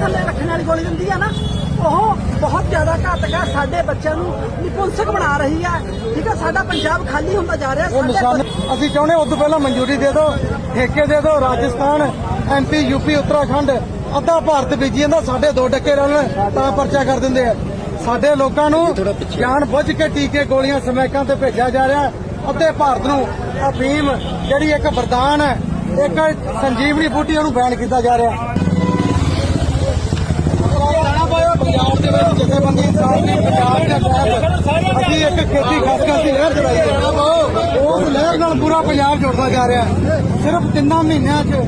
ਥੱਲੇ ਰੱਖਣ ਵਾਲੀ ਗੋਲੀ ਹੁੰਦੀ ਆ ਨਾ ਉਹ ਬਹੁਤ ਜ਼ਿਆਦਾ ਘਾਤਕ ਹੈ ਸਾਡੇ ਬੱਚਿਆਂ ਨੂੰ ਨਿਪੁੰਸਕ ਬਣਾ ਰਹੀ ਹੈ ਠੀਕ ਹੈ ਸਾਡਾ ਪੰਜਾਬ ਖਾਲੀ ਹੁੰਦਾ ਜਾ ਰਿਹਾ ਸਾਡੇ ਅਸੀਂ ਚਾਹੁੰਦੇ ਉਸ ਪਹਿਲਾਂ ਮਨਜ਼ੂਰੀ ਦੇ ਦਿਓ ਠੇਕੇ ਦੇ ਦਿਓ ਰਾਜਸਥਾਨ ਐਮਪੀ ਯੂਪੀ ਉੱਤਰਾਖੰਡ ਅੱਧਾ ਭਾਰਤ ਬੀਜੀ ਜਾਂਦਾ ਸਾਡੇ ਦੋ ਡੱਕੇ ਰਹਿਣ ਤਾਂ ਪਰਚਾ ਕਰ ਦਿੰਦੇ ਆ। ਸਾਡੇ ਲੋਕਾਂ ਨੂੰ ਜਾਣ ਬੁੱਝ ਕੇ ਟੀਕੇ ਗੋਲੀਆਂ ਸਮੈਕਾਂ ਤੇ ਭੇਜਿਆ ਜਾ ਰਿਹਾ। ਅੱਧੇ ਭਾਰਤ ਨੂੰ ਅਫੀਮ ਜਿਹੜੀ ਇੱਕ ਵਰਦਾਨ ਹੈ ਇੱਕ ਸੰਜੀਵਨੀ ਬੂਟੀ ਉਹਨੂੰ ਬੈਨ ਕੀਤਾ ਜਾ ਰਿਹਾ। ਪੰਜਾਬ ਦੇ ਵਿੱਚ ਜਥੇਬੰਦੀ ਇਨਸਾਨ ਨੇ ਪੰਜਾਬ ਦੇ ਤਹਿਤ ਅਸੀਂ ਇੱਕ ਖੇਤੀ ਖਾਸਕਾ ਦੀ ਲਹਿਰ ਚਲਾਈ ਹੈ ਉਸ ਲਹਿਰ ਨਾਲ ਪੂਰਾ ਪੰਜਾਬ ਜੁੜਦਾ ਜਾ ਰਿਹਾ ਸਿਰਫ ਤਿੰਨਾਂ ਮਹੀਨਿਆਂ 'ਚ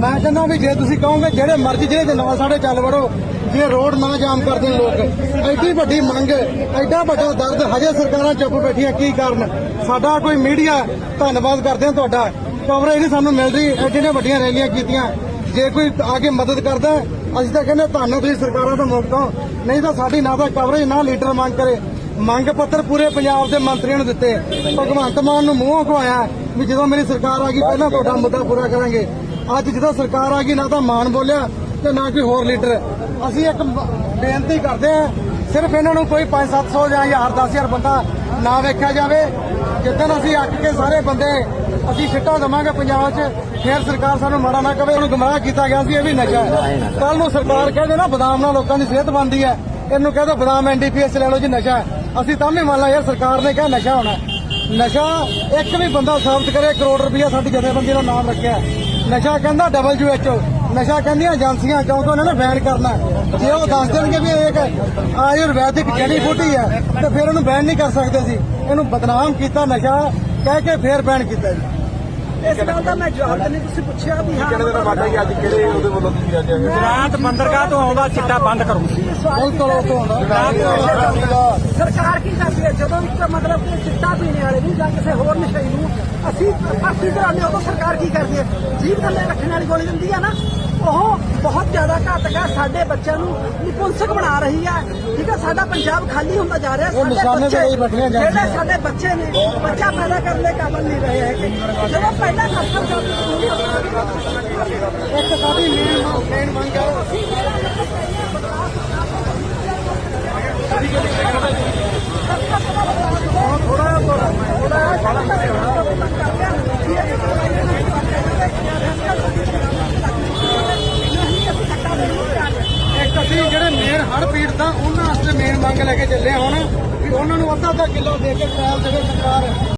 ਮੈਂ ਕਹਿੰਦਾ ਵੀ ਜੇ ਤੁਸੀਂ ਕਹੋਗੇ ਜਿਹੜੇ ਮਰਜ਼ੀ ਜਿਹੜੇ ਦੇ ਨਾਲ ਸਾਡੇ ਚੱਲ ਵੜੋ ਜੇ ਰੋਡ ਨਾ ਜਾਮ ਕਰਦੇ ਲੋਕ ਐਡੀ ਵੱਡੀ ਮੰਗ ਐਡਾ ਵੱਡਾ ਦਰਦ ਹਜੇ ਸਰਕਾਰਾਂ ਚੁੱਪ ਬੈਠੀਆਂ ਕੀ ਕਾਰਨ ਸਾਡਾ ਕੋਈ ਮੀਡੀਆ ਧੰਨਵਾਦ ਕਰਦੇ ਹਾਂ ਤੁਹਾਡਾ। ਕਵਰੇਜ ਨਹੀਂ ਸਾਨੂੰ ਮਿਲ ਰਹੀ ਐਡੀਆਂ ਵੱਡੀਆਂ ਰੈਲੀਆਂ ਕੀਤੀਆਂ। ਜੇ ਕੋਈ ਆ ਕੇ ਮਦਦ ਕਰਦਾ ਅਸੀਂ ਤਾਂ ਕਹਿੰਦੇ ਤੁਹਾਨੂੰ ਤੁਸੀਂ ਸਰਕਾਰਾਂ ਤੋਂ ਮੁਕਤ ਹੋ। ਨਹੀਂ ਤਾਂ ਸਾਡੀ ਨਾ ਤਾਂ ਕਵਰੇਜ ਨਾ ਲੀਡਰ ਮੰਗ ਕਰੇ। ਮੰਗ ਪੱਤਰ ਪੂਰੇ ਪੰਜਾਬ ਦੇ ਮੰਤਰੀਆਂ ਨੂੰ ਦਿੱਤੇ। ਭਗਵੰਤ ਮਾਨ ਨੂੰ ਮੂੰਹੋਂ ਖਵਾਇਆ ਵੀ ਜਦੋਂ ਮੇਰੀ ਸਰਕਾਰ ਆ ਗਈ, ਪਹਿਲਾਂ ਤੁਹਾਡਾ ਮੁੱਦਾ ਪੂਰਾ ਕਰਾਂਗੇ। ਅੱਜ ਜਦੋਂ ਸਰਕਾਰ ਆ ਗਈ, ਨਾ ਤਾਂ ਮਾਨ ਬੋਲਿਆ ਤੇ ਨਾ ਕੋਈ ਹੋਰ ਲੀਡਰ। ਅਸੀਂ ਇੱਕ ਬੇਨਤੀ ਕਰਦੇ ਹਾਂ, ਸਿਰਫ ਇਹਨਾਂ ਨੂੰ ਕੋਈ 5-700 ਜਾਂ 1000-10000 ਬੰਦਾ ਨਾ ਵੇਖਿਆ ਜਾਵੇ ਜਿੱਦਣ ਅਸੀਂ ਅੱਕ ਕੇ ਸਾਰੇ ਬੰਦੇ ਅਸੀਂ ਸਿੱਟਾ ਦਵਾਂਗੇ ਪੰਜਾਬ 'ਚ ਫਿਰ ਸਰਕਾਰ ਸਾਨੂੰ ਮਾੜਾ ਨਾ ਕਵੇ ਉਹਨੂੰ ਗੁੰਮਰਾਹ ਕੀਤਾ ਗਿਆ ਸੀ ਇਹ ਵੀ ਨਸ਼ਾ ਹੈ ਕੱਲ ਨੂੰ ਸਰਕਾਰ ਕਹਿੰਦੇ ਨਾ ਬਦਾਮ ਨਾਲ ਲੋਕਾਂ ਦੀ ਸਿਹਤ ਬਣਦੀ ਹੈ ਇਹਨੂੰ ਕਹਿੰਦਾ ਬਦਾਮ ਐਨਡੀਪੀਐਸ ਲੈ ਲਓ ਜੀ ਨਸ਼ਾ ਹੈ। ਅਸੀਂ ਤਾਂ ਵੀ ਮੰਨ ਲਾ ਯਾਰ ਸਰਕਾਰ ਨੇ ਕਿਹਾ ਨਸ਼ਾ ਹੋਣਾ। ਨਸ਼ਾ ਇੱਕ ਵੀ ਬੰਦਾ ਸਾਬਤ ਕਰੇ ਕਰੋੜ ਰੁਪਇਆ ਸਾਡੀ ਜਥੇਬੰਦੀ ਦਾ ਨਾਮ ਰੱਖਿਆ। ਨਸ਼ਾ ਕਹਿੰਦਾ ਡਬਲਯੂਐਚਓ ਨਸ਼ਾ ਕਹਿੰਦੀਆਂ ਏਜੰਸੀਆਂ ਕਿਉਂਕਿ ਉਹਨਾਂ ਨੇ ਬੈਨ ਕਰਨਾ। ਹੈ। ਜੇ ਉਹ ਦੱਸ ਦੇਣਗੇ ਵੀ ਇਹ ਇੱਕ ਆਯੁਰਵੈਦਿਕ ਜੜੀ ਬੂਟੀ ਹੈ ਤੇ ਫਿਰ ਇਹਨੂੰ ਬੈਨ ਨਹੀਂ ਕਰ ਸਕਦੇ ਸੀ ਇਹਨੂੰ ਬਦਨਾਮ ਕੀਤਾ ਨਸ਼ਾ ਕਹਿ ਕੇ ਫਿਰ ਬੈਨ ਕੀਤਾ ਜੀ। ਇਸ ਗੱਲ ਦਾ ਮੈਂ ਜਵਾਬ ਦੇਣੇ ਤੁਸੀਂ ਪੁੱਛਿਆ ਵੀ ਹਾਂ। ਅੱਜ ਕਿਹੜੇ ਉਹਦੇ ਵੱਲੋਂ ਤੁਸੀਂ ਅੱਜ ਗੁਜਰਾਤ ਬੰਦਰਗਾਹ ਤੋਂ ਆਉਂਦਾ ਚਿੱਟਾ ਬੰਦ ਕਰੋ। ਬਿਲਕੁਲ ਉਹ ਤੋਂ ਸਰਕਾਰ ਕੀ ਕਰਦੀ ਹੈ? ਜਦੋਂ ਇੱਕ ਮਤਲਬ ਕਿ ਚਿੱਟਾ ਪੀਣੇ ਵਾਲੇ ਨੂੰ ਜਾਂ ਕਿਸੇ ਹੋਰ ਨਸ਼ਈ ਨੂੰ ਅਸੀਂ ਭਰਤੀ ਕਰਾਉਂਦੇ ਹਾਂ, ਉਦੋਂ ਸਰਕਾਰ ਕੀ ਕਰਦੀ ਹੈ? ਜੀਭ ਥੱਲੇ ਰੱਖਣ ਵਾਲੀ ਗੋਲੀ ਦਿੰਦੀ ਹੈ ਨਾ। ਹੈ ਸਾਡੇ ਬੱਚਿਆਂ ਨੂੰ ਨਿਪੁੰਸਕ ਬਣਾ ਰਹੀ ਹੈ। ਠੀਕ ਹੈ ਸਾਡਾ ਪੰਜਾਬ ਖਾਲੀ ਹੁੰਦਾ ਜਾ ਰਿਹਾ ਬੈਠੀਆਂ ਜਾਂਦੀਆਂ। ਜਿਹੜੇ ਸਾਡੇ ਬੱਚੇ ਨੇ ਬੱਚਾ ਪੈਦਾ ਕਰਨ ਦੇ ਕਾਬਲ ਨਹੀਂ ਰਹੇ ਹੈਗੇ। ਜਦੋਂ ਪਹਿਲਾਂ ਖਤਮ ਕਰ ਇੱਕ ਸਾਡੀ ਮੇਨ ਮੇਨ ਮੰਗ ਹੈ ਇੱਕ ਅਸੀਂ ਜਿਹੜੇ ਮੇਨ ਤਾਂ ਉਹਨਾਂ ਵਾਸਤੇ ਮੇਨ ਮੰਗ ਲੈ ਕੇ ਚੱਲੇ ਹਾਂ ਹੁਣ ਵੀ ਉਹਨਾਂ ਨੂੰ ਅੱਧਾ ਅੱਧਾ ਕਿਲੋ ਦੇ ਕੇ ਟ੍ਰਾਇਲ ਦੇਵੇ ਸਰਕਾਰ